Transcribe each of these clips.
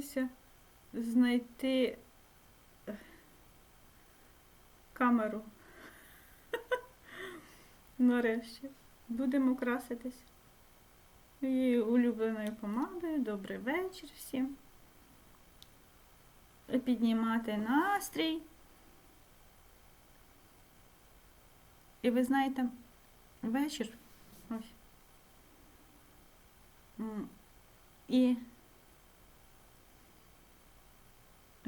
намагаюся знайти е, камеру. Нарешті. Будемо краситись. Моєю улюбленою помадою. Добрий вечір всім. Піднімати настрій. І ви знаєте, вечір. Ось. І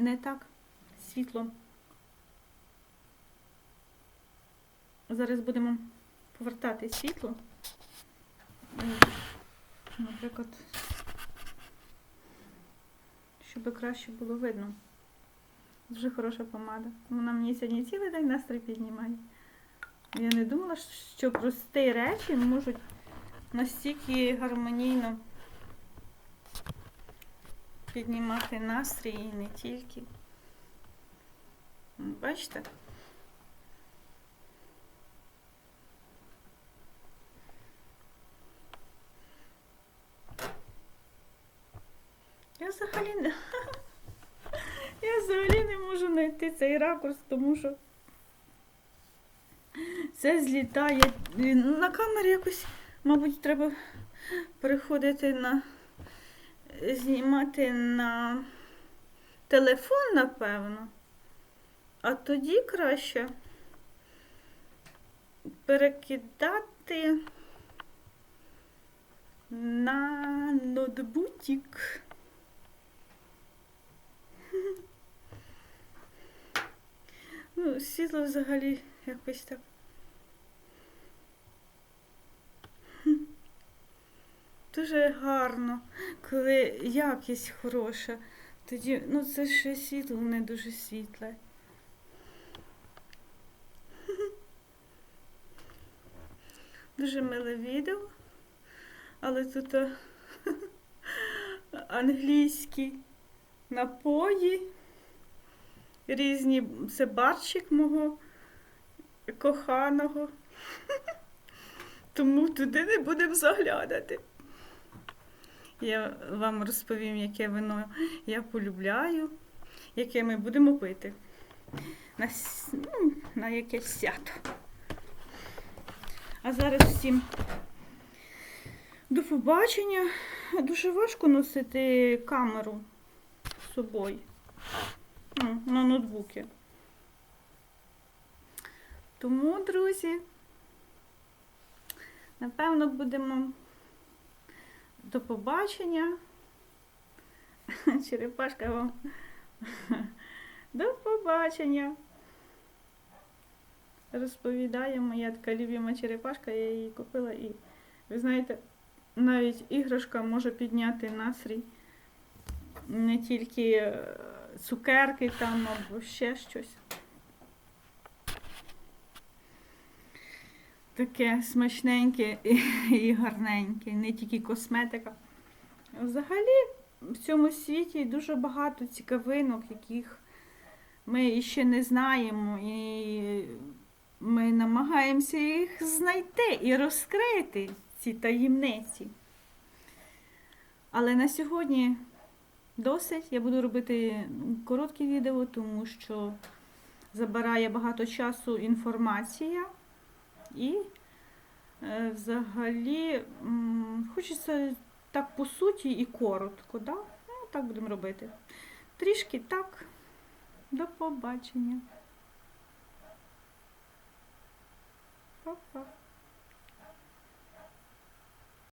не так світло. Зараз будемо повертати світло. Наприклад, щоб краще було видно. Дуже хороша помада. Вона мені сьогодні цілий день настрій піднімає. Я не думала, що прості речі можуть настільки гармонійно піднімати настрій і не тільки. Бачите? Я взагалі не я взагалі не можу знайти цей ракурс, тому що це злітає. На камері якось, мабуть, треба переходити на знімати на телефон, напевно. А тоді краще перекидати на ноутбутик. Ну, світло взагалі якось так. Дуже гарно, коли якість хороша. Тоді, ну це ще світло не дуже світле. Дуже миле відео, але тут е, англійські напої, різні, це барчик мого коханого. Тому туди не будемо заглядати. Я вам розповім, яке вино я полюбляю, яке ми будемо пити. На, ну, на якесь свято. А зараз всім до побачення. Дуже важко носити камеру з собою ну, на ноутбуки. Тому, друзі, напевно, будемо до побачення. Черепашка вам. До побачення. Розповідає моя така любима черепашка, я її купила і, ви знаєте, навіть іграшка може підняти настрій. Не тільки е, цукерки там або ще щось. Таке смачненьке і, гарненьке, не тільки косметика. Взагалі в цьому світі дуже багато цікавинок, яких ми ще не знаємо, і ми намагаємося їх знайти і розкрити, ці таємниці. Але на сьогодні досить. Я буду робити короткі відео, тому що забирає багато часу інформація. І е, взагалі хочеться так по суті і коротко, да? Ну, так будемо робити. Трішки так. До побачення. Па-па.